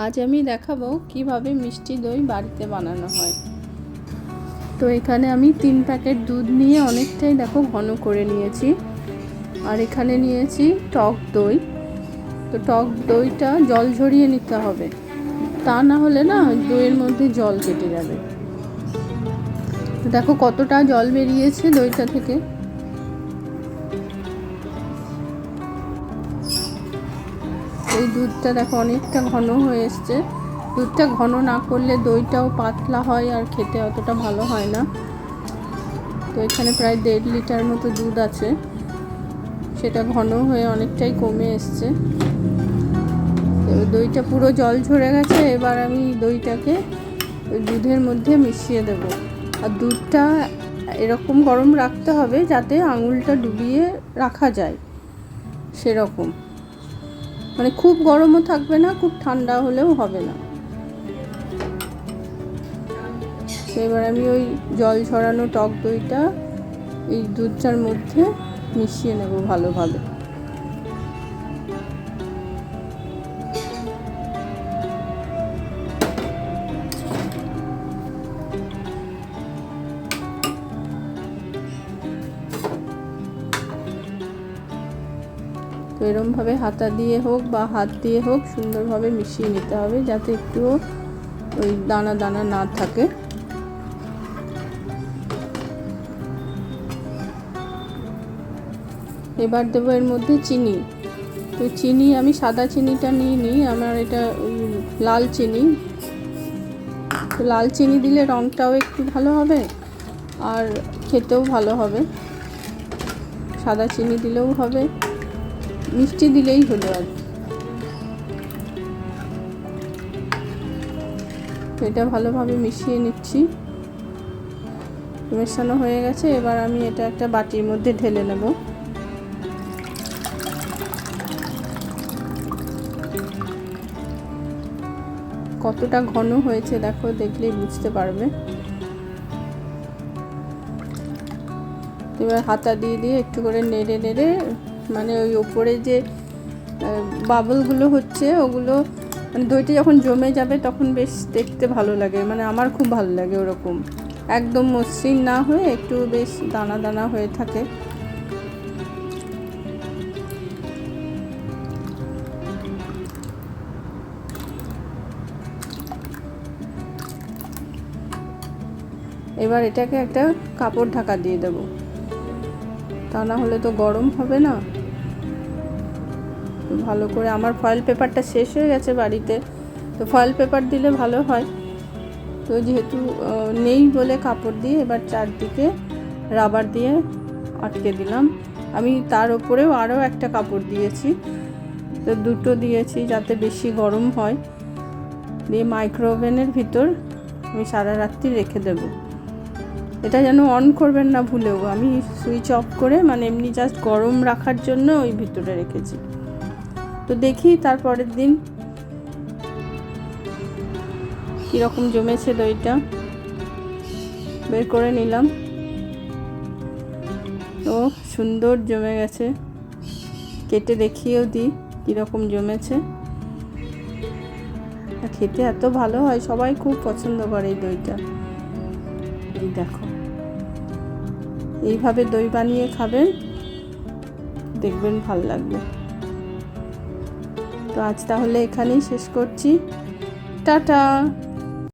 আজ আমি দেখাবো কীভাবে মিষ্টি দই বাড়িতে বানানো হয়। তো এখানে আমি তিন প্যাকেট দুধ নিয়ে অনেকটাই দেখো ঘন করে নিয়েছি। আর এখানে নিয়েছি টক দই। তো টক দইটা জল ঝরিয়ে নিতে হবে। তা না হলে না দইয়ের মধ্যে জল কেটে যাবে। দেখো কতটা জল বেরিয়েছে দইটা থেকে। দুধটা দেখো অনেকটা ঘন হয়ে এসছে। দুধটা ঘন না করলে দইটাও পাতলা হয় আর খেতে অতটা ভালো হয় না। তো এখানে প্রায় দেড় লিটার মতো দুধ আছে। সেটা ঘন হয়ে অনেকটাই কমে এসছে। তো দইটা পুরো জল ঝরে গেছে, এবার আমি দইটাকে দুধের মধ্যে মিশিয়ে দেব। আর দুধটা এরকম গরম রাখতে হবে যাতে আঙুলটা ডুবিয়ে রাখা যায়। সেরকম। মানে খুব গরমও থাকবে না, খুব ঠান্ডা হলেও হবে না। এবার আমি ওই জল ছড়ানো টক দইটা এই দুধটার মধ্যে মিশিয়ে নেব ভালোভাবে। তো এরমভাবে হাতা দিয়ে হোক বা হাত দিয়ে হোক সুন্দরভাবে মিশিয়ে নিতে হবে যাতে একটুও ওই দানা দানা না থাকে। এবার দেবো এর মধ্যে চিনি। তো চিনি, আমি সাদা চিনিটা নিয়ে নিই, আমার এটা লাল চিনি। তো লাল চিনি দিলে রঙটাও একটু ভালো হবে আর খেতেও ভালো হবে। সাদা চিনি দিলেও হবে। মিষ্টি দিলেই হলো আর এটা ভালোভাবে মিশিয়ে নিচ্ছি। মেশানো হয়ে গেছে, এবার আমি এটা একটা বাটির মধ্যে ঢেলে নেব। কতটা ঘন হয়েছে দেখো দেখলেই বুঝতে পারবে। এবার হাতা দিয়ে দিয়ে একটু করে নেড়ে নেড়ে মানে ওই ওপরে যে বাবলগুলো হচ্ছে, ওগুলো মানে দইটা যখন জমে যাবে তখন বেশ দেখতে ভালো লাগে। মানে আমার খুব ভালো লাগে ওরকম। একদম মসৃণ না হয়ে একটু বেশ দানা দানা হয়ে থাকে। এবার এটাকে একটা কাপড় ঢাকা দিয়ে দেবো। তা না হলে তো গরম হবে না। ভালো করে আমার ফয়েল পেপারটা শেষ হয়ে গেছে বাড়িতে। তো ফয়েল পেপার দিলে ভালো হয়। তো যেহেতু নেই বলে কাপড় দিয়ে এবার চারদিকে রাবার দিয়ে আটকে দিলাম। আমি তার উপরেও আরও একটা কাপড় দিয়েছি। তো দুটো দিয়েছি যাতে বেশি গরম হয়। দিয়ে মাইক্রোওভেনের ভিতর আমি সারা রাত্রি রেখে দেবো। এটা যেন অন করবেন না ভুলেও। আমি সুইচ অফ করে মানে এমনি জাস্ট গরম রাখার জন্য ওই ভিতরে রেখেছি। তো দেখি তারপরের দিন কীরকম জমেছে দইটা। বের করে নিলাম। ও, সুন্দর জমে গেছে। কেটে দেখিয়েও দিই কীরকম জমেছে। খেতে এত ভালো হয়, সবাই খুব পছন্দ করে এই দইটা। এই দেখো। এইভাবে দই বানিয়ে খাবেন, দেখবেন ভালো লাগবে। তো আজ তাহলে এখানেই শেষ করছি। টাটা!